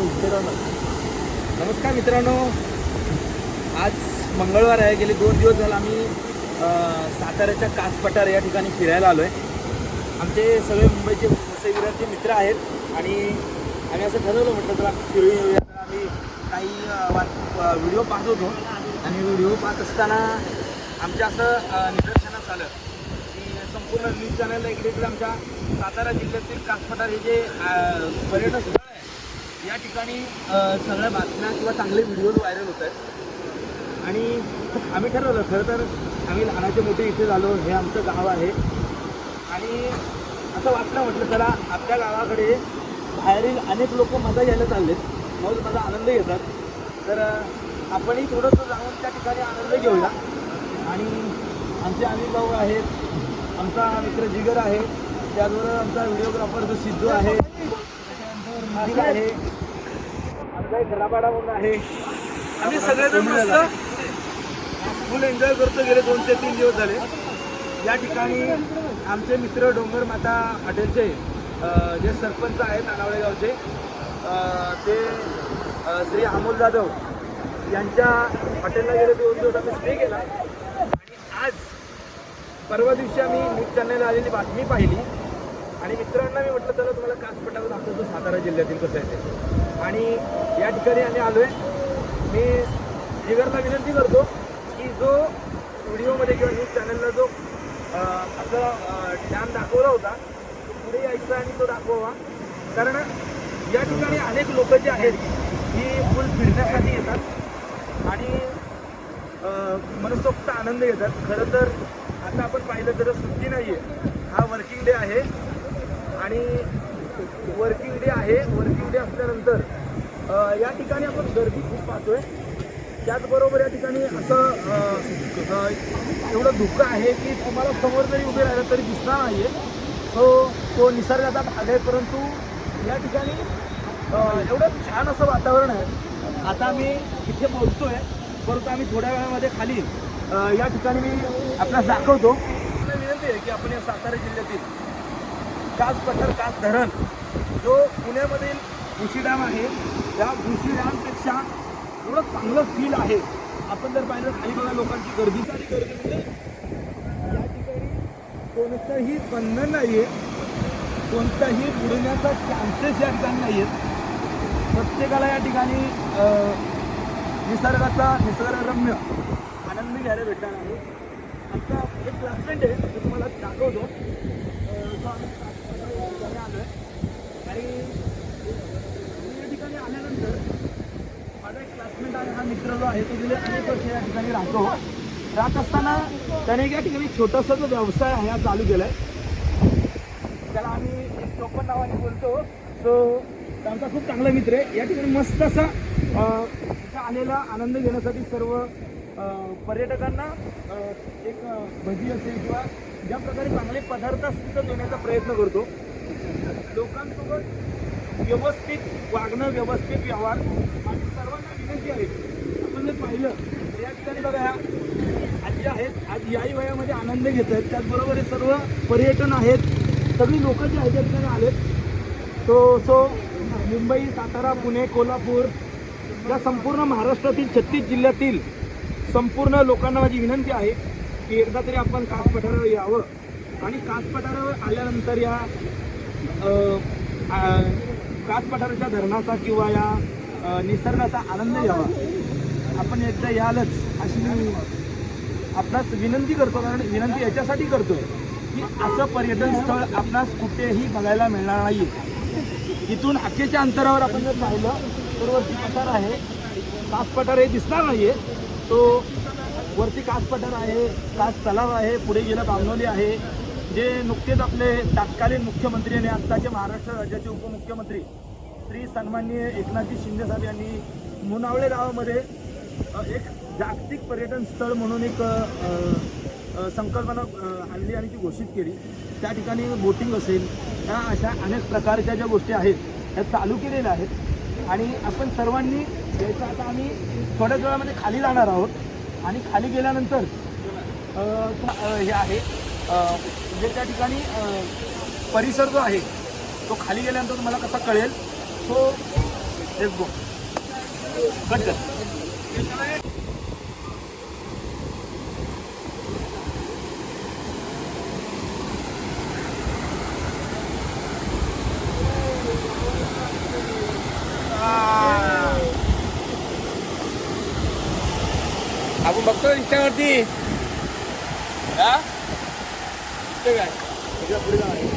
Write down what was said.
नमस्कार मित्रांनो. आज मंगळवार आहे. गेले दोन दिवस झाला आम्ही साताऱ्याच्या कासपठार या ठिकाणी फिरायला आलो आहे आमचे सगळे मुंबईचे वसईविराचे मित्र आहेत आणि आम्ही असं ठरवलं म्हटलं चला फिरून येऊया. तर आम्ही काही व्हिडिओ पाहत होतो. आणि व्हिडिओ पाहत असताना आमच्या असं निदर्शनास आलं संपूर्ण न्यूज चॅनलला इकडे इकडे आमच्या सातारा जिल्ह्यातील कासपठार हे जे पर्यटन या ठिकाणी सगळ्या बातम्या किंवा चांगले व्हिडिओज व्हायरल होत आहेत. आणि आम्ही ठरवलं खरं तर आम्ही लहानाचे मोठे इथे झालो हे आमचं गाव आहे. आणि असं वाटलं म्हटलं चला आपल्या गावाकडे बाहेरील अनेक लोक मजा घ्यायला चाललेत. मौज माझा आनंद घेतात. तर आपणही थोडंसं जाऊन त्या ठिकाणी आनंद घेऊया. आणि आमचे अनिल भाऊ आहेत आमचा मित्र जिगर आहे त्याचबरोबर आमचा व्हिडिओग्राफर जो सिद्धू आहे आहे आमचा एक घरापाडा म्हणून आहे आम्ही सगळेजण मस्त फुल एन्जॉय करतो. गेले दोन ते तीन दिवस झाले. या ठिकाणी आमचे मित्र डोंगर माता हॉटेलचे जे सरपंच आहेत नानावळे गावचे ते श्री अमोल जाधव यांच्या हॉटेलला गेले दोन दिवस आम्ही स्टे केला. आणि आज परवा दिवशी आम्ही न्यूज चॅनलला आलेली बातमी पाहिली. आणि मित्रांना मी म्हटलं त्याला तुम्हाला कास पटावर दाखवतो. सातारा जिल्ह्यातील कसं आहे ते. आणि या ठिकाणी आम्ही आलोय. मी जिगरला विनंती करतो की जो व्हिडिओमध्ये किंवा न्यूज चॅनलला जो अं, आपला डॅम दाखवला होता तो पुढे यायचा आणि तो दाखवावा. कारण या ठिकाणी अनेक लोक जे आहेत ही फुल फिरण्यासाठी येतात आणि मनसोक्त आनंद घेतात. खरं तर आता आपण पाहिलं तर सुट्टी नाही आहे हा वर्किंग डे आहे. आणि वर्किंग डे आहे वर्किंग डे या ठिकाणी आपण गर्दी खूप पाहतोय. त्याचबरोबर या ठिकाणी असं एवढं धुकं आहे की तुम्हाला समोर जरी उभे राहिलं तरी दिसणार नाही आहे तो तो निसर्गाचा भाग आहे परंतु या ठिकाणी एवढं छान असं वातावरण आहे. आता आम्ही इथे पोहोचतोय. परंतु आम्ही थोड्या वेळामध्ये खाली या ठिकाणी मी आपल्याला दाखवतो. विनंती आहे की आपण या सातारा जिल्ह्यातील कास पठार कास धरण जो पुण्यामधील भुशी डॅम आहे. त्या भुशी डॅमपेक्षा एवढं चांगलं फील आहे. आपण जर पाहिलं खाली बघा लोकांची गर्दी सारी गर्दी म्हणजे या ठिकाणी कोणतंही बंधन नाही आहे कोणताही बुडण्याचा चान्सेस या ठिकाणी नाही आहेत प्रत्येकाला या ठिकाणी निसर्गाचा निसर्गरम्य आनंद घ्यायला भेटणार आहे. आमचा एक क्लासमेंट आहे मी तुम्हाला दाखवतो. आलो आहे आणि या ठिकाणी आल्यानंतर माझा एक क्लासमेट आहे हा मित्र जो आहे तो गेले अनेक वर्ष या ठिकाणी राहतो. राहत असताना त्याने या ठिकाणी छोटासा जो व्यवसाय आहे हा चालू केला आहे त्याला आम्ही एक टोपण नावाने बोलतो. सो आमचा खूप चांगला मित्र आहे. या ठिकाणी मस्त असा आलेला आनंद घेण्यासाठी सर्व पर्यटकांना एक भजी असेल किंवा ज्या प्रकारे चांगले पदार्थ तिथं देण्याचा प्रयत्न करतो. लोकांसोबत व्यवस्थित वागणं व्यवस्थित व्यवहार आणि सर्वांना विनंती आहे. आपण जर पाहिलं तर या ठिकाणी बघा ह्या आजी आहेत आज याही वयामध्ये आनंद घेत आहेत. त्याचबरोबर हे सर्व पर्यटन आहेत. सगळी लोक जी आहेत त्या ठिकाणी आलेत. तो सो मुंबई सातारा पुणे कोल्हापूर या संपूर्ण महाराष्ट्रातील छत्तीस जिल्ह्यातील संपूर्ण लोकांना माझी विनंती आहे की एकदा तरी आपण कास पठारावर यावं. आणि कास पठारावर आल्यानंतर या कास पठाराच्या धरणाचा किंवा या निसर्गाचा आनंद घ्यावा आपण एकदा यालच अशी मी आपणास विनंती करतो कारण विनंती याच्यासाठी करतो की असं पर्यटन स्थळ आपणास कुठेही बघायला मिळणार नाही इथून अखेच्या अंतरावर आपण जर पाहिलं तर वरती पठार आहे. कास पठार हे दिसणार नाही आहे तो वरती कास पठार आहे कास तलाव आहे पुढे गेलं बांगोली आहे. जे नुकतेच आपले तत्कालीन मुख्यमंत्री आणि आत्ताचे महाराष्ट्र राज्याचे उपमुख्यमंत्री श्री सन्माननीय एकनाथजी शिंदे साहेब यांनी मुनावळे गावामध्ये एक जागतिक पर्यटन स्थळ म्हणून एक संकल्पना आणली आणि ती घोषित केली. त्या ठिकाणी बोटिंग असेल या अशा अनेक प्रकारच्या ज्या गोष्टी आहेत त्या चालू केलेल्या आहेत. आणि आपण सर्वांनी यायचं आता आम्ही थोड्याच वेळामध्ये खाली जाणार आहोत. आणि खाली गेल्यानंतर हे आहे म्हणजे त्या ठिकाणी परिसर जो आहे तो खाली गेल्यानंतर तुम्हाला कसा कळेल? तो लेट्स गो कट कर आपण बघतो इंस्टावरती हा ते काय इकडे पुढे जाऊ